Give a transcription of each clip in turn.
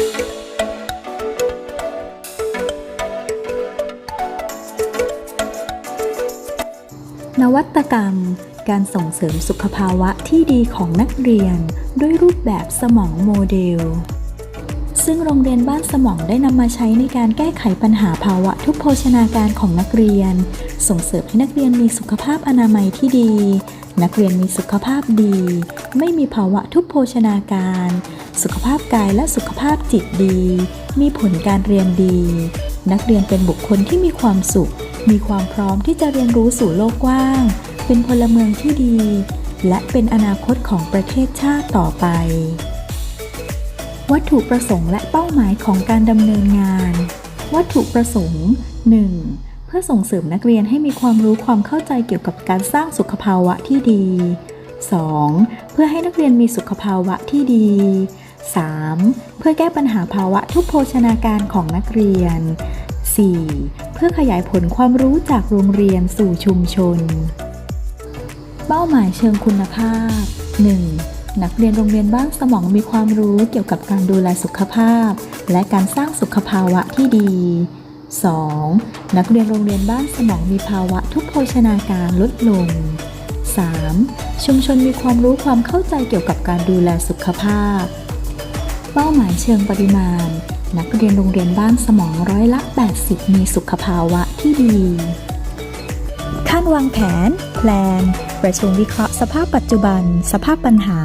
นวัตกรรม การส่งเสริมสุขภาวะที่ดีของนักเรียน ด้วยรูปแบบสมองโมเดล ซึ่งโรงเรียนบ้านสมองได้นำมาใช้ในการแก้ไขปัญหาภาวะทุพโภชนาการของนักเรียน ส่งเสริมให้นักเรียนมีสุขภาพอนามัยที่ดี นักเรียนมีสุขภาพดี ไม่มีภาวะทุพโภชนาการ สุขภาพกายและสุขภาพจิตดี มีผลการเรียนดี นักเรียนเป็นบุคคลที่มีความสุข มีความพร้อมที่จะเรียนรู้สู่โลกกว้าง เป็นพลเมืองที่ดี และเป็นอนาคตของประเทศชาติต่อไป วัตถุประสงค์และเป้าหมายของการดำเนินงาน วัตถุประสงค์ 1. เพื่อส่งเสริมนักเรียนให้มีความรู้ความเข้าใจเกี่ยวกับการสร้างสุขภาวะที่ดี 2. เพื่อให้นักเรียนมีสุขภาวะที่ดี 3. เพื่อแก้ปัญหาภาวะทุพโภชนาการของนักเรียน 4. เพื่อขยายผลความรู้จากโรงเรียนสู่ชุมชน เป้าหมายเชิงคุณภาพ 1. นักเรียนโรงเรียนบ้านสมองมีความรู้เกี่ยวกับการดูแลสุขภาพ และการสร้างสุขภาวะที่ดี 2. นักเรียนโรงเรียนบ้านสมองมีภาวะทุพโภชนาการลดลง 3. ชุมชนมีความรู้ความเข้าใจเกี่ยวกับการดูแลสุขภาพ เป้าหมายเชิงปริมาณ นักเรียนโรงเรียนบ้านสมองร้อยละ 80 มีสุขภาวะที่ดี ขั้นวางแผน แพลน ประชุมวิเคราะห์สภาพปัจจุบัน สภาพปัญหา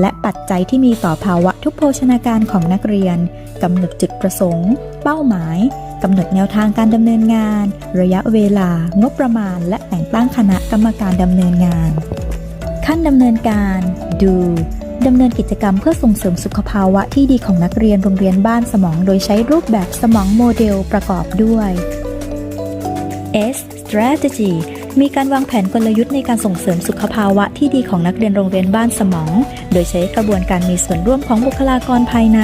และปัจจัยที่มีต่อภาวะทุพโภชนาการของนักเรียน กำหนดจุดประสงค์ เป้าหมายกำหนดแนวทางการดำเนินงาน ระยะเวลา งบประมาณ และแต่งตั้งคณะกรรมการดำเนินงาน ขั้นดำเนินการ do ดำเนินกิจกรรมเพื่อส่งเสริมสุขภาวะที่ดีของนักเรียนโรงเรียนบ้านสมอง โดยใช้รูปแบบสมองโมเดลประกอบด้วย S strategy มีการวางแผนกลยุทธ์ในการส่งเสริมสุขภาวะที่ดีของนักเรียนโรงเรียนบ้านสมอง โดยใช้กระบวนการมีส่วนร่วมของบุคลากรภายใน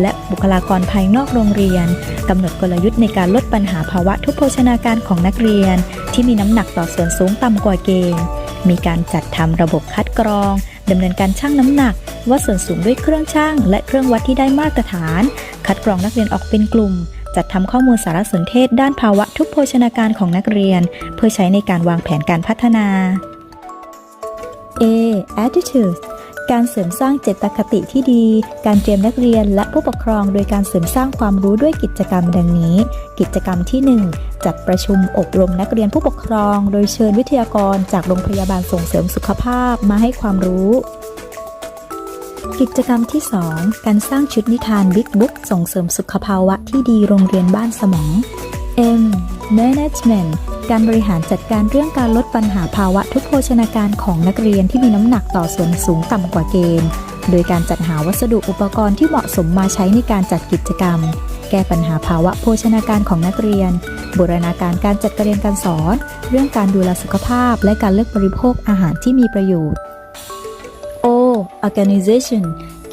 และบุคลากรภายนอกโรงเรียนกำหนดกลยุทธ์ในการลดปัญหาภาวะทุพโภชนาการของนักเรียน ที่มีน้ำหนักต่อส่วนสูงต่ำกว่าเกณฑ์ มีการจัดทำระบบคัดกรอง ดำเนินการชั่งน้ำหนัก วัดส่วนสูงด้วยเครื่องชั่ง และเครื่องวัดที่ได้มาตรฐาน คัดกรองนักเรียนออกเป็นกลุ่ม จัดทำข้อมูลสารสนเทศ ด้านภาวะทุพโภชนาการของนักเรียน เพื่อใช้ในการวางแผนการพัฒนา A attitude การเสริมสร้างเจตคติที่ดี การเตรียมนักเรียนและผู้ปกครอง โดยการเสริมสร้างความรู้ด้วยกิจกรรมดังนี้ กิจกรรมที่ 1 จัดประชุมอบรมนักเรียนผู้ปกครอง โดยเชิญวิทยากรจากโรงพยาบาลส่งเสริมสุขภาพมาให้ความรู้กิจกรรมที่ 2 การสร้างชุดนิทานบิ๊กบุ๊กส่งเสริมสุขภาวะที่ดีโรงเรียนบ้านสมอง M Management การบริหารจัดการเรื่องการลดปัญหาภาวะทุพโภชนาการของนักเรียนที่มีน้ำหนักต่อส่วนสูงต่ำกว่าเกณฑ์ โดยการจัดหาวัสดุอุปกรณ์ที่เหมาะสมมาใช้ในการจัดกิจกรรม แก้ปัญหาภาวะโภชนาการของนักเรียน บูรณาการการจัดการเรียนการสอน เรื่องการดูแลสุขภาพ และการเลือกบริโภคอาหารที่มีประโยชน์ O organization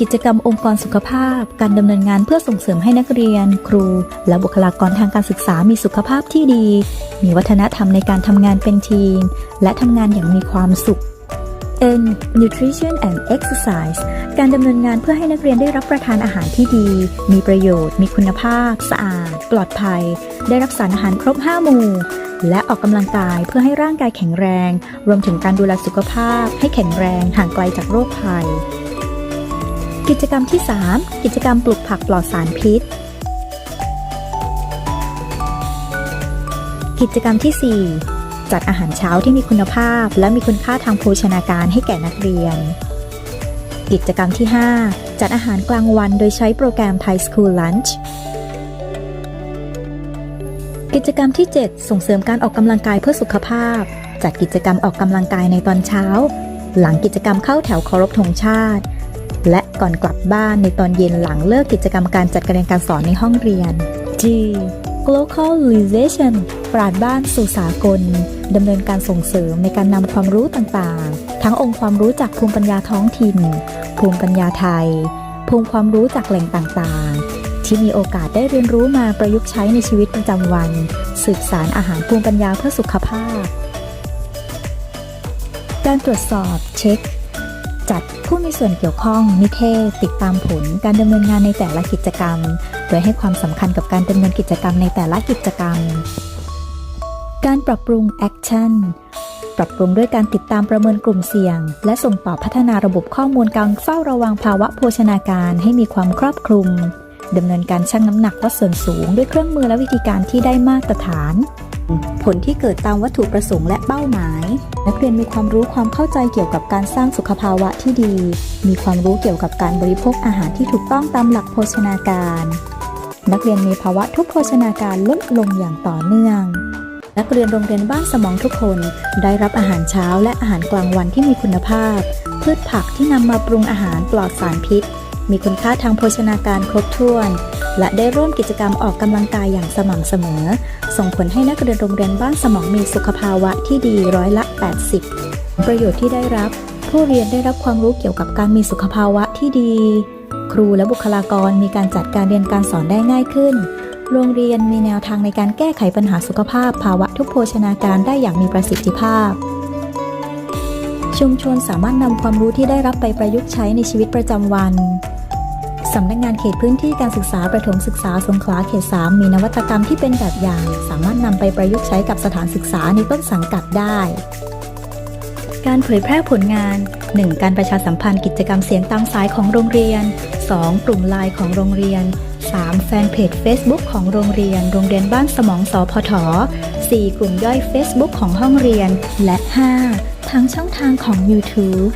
กิจกรรมองค์กรสุขภาพ การดำเนินงานเพื่อส่งเสริมให้นักเรียน ครู และบุคลากรทางการศึกษามีสุขภาพที่ดี มีวัฒนธรรมในการทำงานเป็นทีม และทำงานอย่างมีความสุข N nutrition and exercise การดำเนินงานเพื่อให้นักเรียนได้รับประทานอาหารที่ดี มีประโยชน์ มีคุณภาพ สะอาด ปลอดภัย ได้รับสารอาหารครบ 5 หมู่ และออกกำลังกายเพื่อให้ร่างกายแข็งแรง รวมถึงการดูแลสุขภาพ ให้แข็งแรง ห่างไกลจากโรคภัย กิจกรรมที่ 3 กิจกรรมปลูกผักปลอดสารพิษ กิจกรรมที่ 4 จัดอาหารเช้าที่มีคุณภาพ และมีคุณค่าทางโภชนาการให้แก่นักเรียน กิจกรรมที่ 5 จัดอาหารกลางวันโดยใช้โปรแกรม Thai School Lunch กิจกรรมที่ 7 ส่งเสริมการออกกำลังกายเพื่อสุขภาพ จัดกิจกรรมออกกำลังกายในตอนเช้า หลังกิจกรรมเข้าแถวเคารพธงชาติ และก่อนกลับบ้านในตอนเย็นหลังเลิกกิจกรรมการจัดการเรียนการสอนในห้องเรียน G globalization ปราดบ้านสู่สากลดำเนินการส่งเสริมในการนำความรู้ต่างๆ ทั้งองค์ความรู้จากภูมิปัญญาท้องถิ่น ภูมิปัญญาไทย ภูมิความรู้จากแหล่งต่างๆ ที่มีโอกาสได้เรียนรู้มาประยุกต์ใช้ในชีวิตประจำวัน สืบสารอาหารภูมิปัญญาเพื่อสุขภาพ การตรวจสอบเช็ค จัดผู้มีส่วนเกี่ยวข้องนิเทศ ติดตามผลการดำเนินงานในแต่ละกิจกรรม โดยให้ความสำคัญกับการดำเนินกิจกรรมในแต่ละกิจกรรม การปรับปรุงแอคชั่นปรับปรุงด้วยการติดตามประเมินกลุ่มเสี่ยง และส่งต่อพัฒนาระบบข้อมูลการเฝ้าระวังภาวะโภชนาการให้มีความครอบคลุมดำเนินการชั่งน้ำหนักวัดส่วนสูงด้วยเครื่องมือและวิธีการที่ได้มาตรฐาน ผลที่เกิดตามวัตถุประสงค์และเป้าหมาย นักเรียนมีความรู้ความเข้าใจเกี่ยวกับการสร้างสุขภาวะที่ดี มีความรู้เกี่ยวกับการบริโภคอาหารที่ถูกต้องตามหลักโภชนาการ นักเรียนมีภาวะทุกโภชนาการลดลงอย่างต่อเนื่อง นักเรียนโรงเรียนบ้านสมองทุกคน ได้รับอาหารเช้าและอาหารกลางวันที่มีคุณภาพ พืชผักที่นำมาปรุงอาหารปลอดสารพิษ มีคุณค่าทางโภชนาการครบถ้วน และได้ร่วมกิจกรรมออกกำลังกายอย่างสม่ำเสมอ ส่งผลให้นักเรียนโรงเรียนบ้านสมองมีสุขภาวะที่ดีร้อยละ 80 ประโยชน์ที่ได้รับ ผู้เรียนได้รับความรู้เกี่ยวกับการมีสุขภาวะที่ดี ครูและบุคลากรมีการจัดการเรียนการสอนได้ง่ายขึ้น โรงเรียนมีแนวทางในการแก้ไขปัญหาสุขภาพ ภาวะทุกโภชนาการได้อย่างมีประสิทธิภาพ ชุมชนสามารถนำความรู้ที่ได้รับไปประยุกต์ใช้ในชีวิตประจำวันสำนักงานเขตพื้นที่การศึกษาประถมศึกษาสงขลาเขต 3 มีนวัตกรรมที่เป็นแบบอย่าง สามารถนำไปประยุกต์ใช้กับสถานศึกษาในต้นสังกัดได้ การเผยแพร่ผลงาน 1. การประชาสัมพันธ์กิจกรรมเสียงตามสายของโรงเรียน 2. กลุ่มไลน์ของโรงเรียน 3. แฟนเพจ Facebook ของโรงเรียน โรงเรียนบ้านสมองสพท 4. กลุ่มย่อย Facebook ของห้องเรียน และ 5. ทางช่องทางของ YouTube